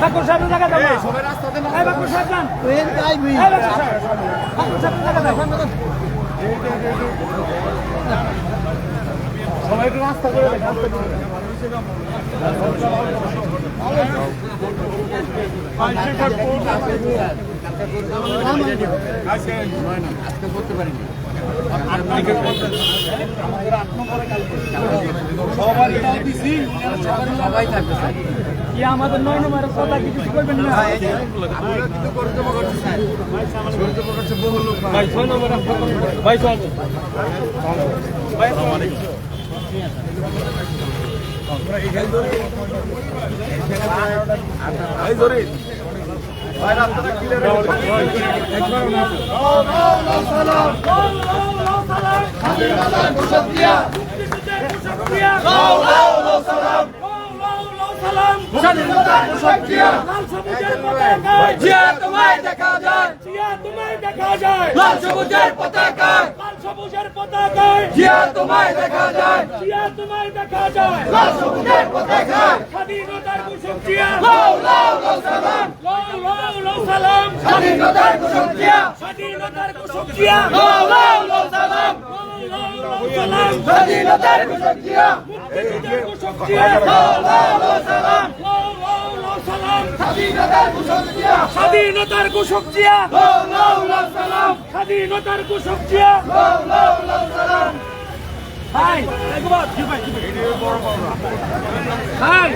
ঠাকুর সাহেবের জায়গা দাও এই বাকুর সাহেব যান। এই বাকুর সাহেব ঠাকুর সাহেবের জায়গা দাও সবাই একটু রাস্তা করে দেন, রাস্তা করে দেন। কি আমাদের নয় নম্বরের কথা কি কিছু করবেন না। ভাই জিয়া তোমায় দেখা যায় জিয়া তোমায় দেখা যায় লাল সবুজের পতাকায় লাল সবুজের পতাকায় জিয়া তোমায় দেখা যায় জিয়া তোমায় দেখা যায় লাল সবুজের পতাকায় স্বাধীনতার ঘোষক জিয়া লাও লাও লাও সালাম লাও লাও লাও সালাম স্বাধীনতার ঘোষক জিয়া স্বাধীনতার ঘোষক জিয়া লাও লাও লাও সালাম স্বাধীনতার ঘোষক জিয়া মুক্তিযুদ্ধের ঘোষক জিয়া লাও লাও লাও সালাম স্বাধীনতার ঘোষক জিয়া। স্বাধীনতার ঘোষক জিয়া। হাই একবার জি ভাই জি ভাই? হাই।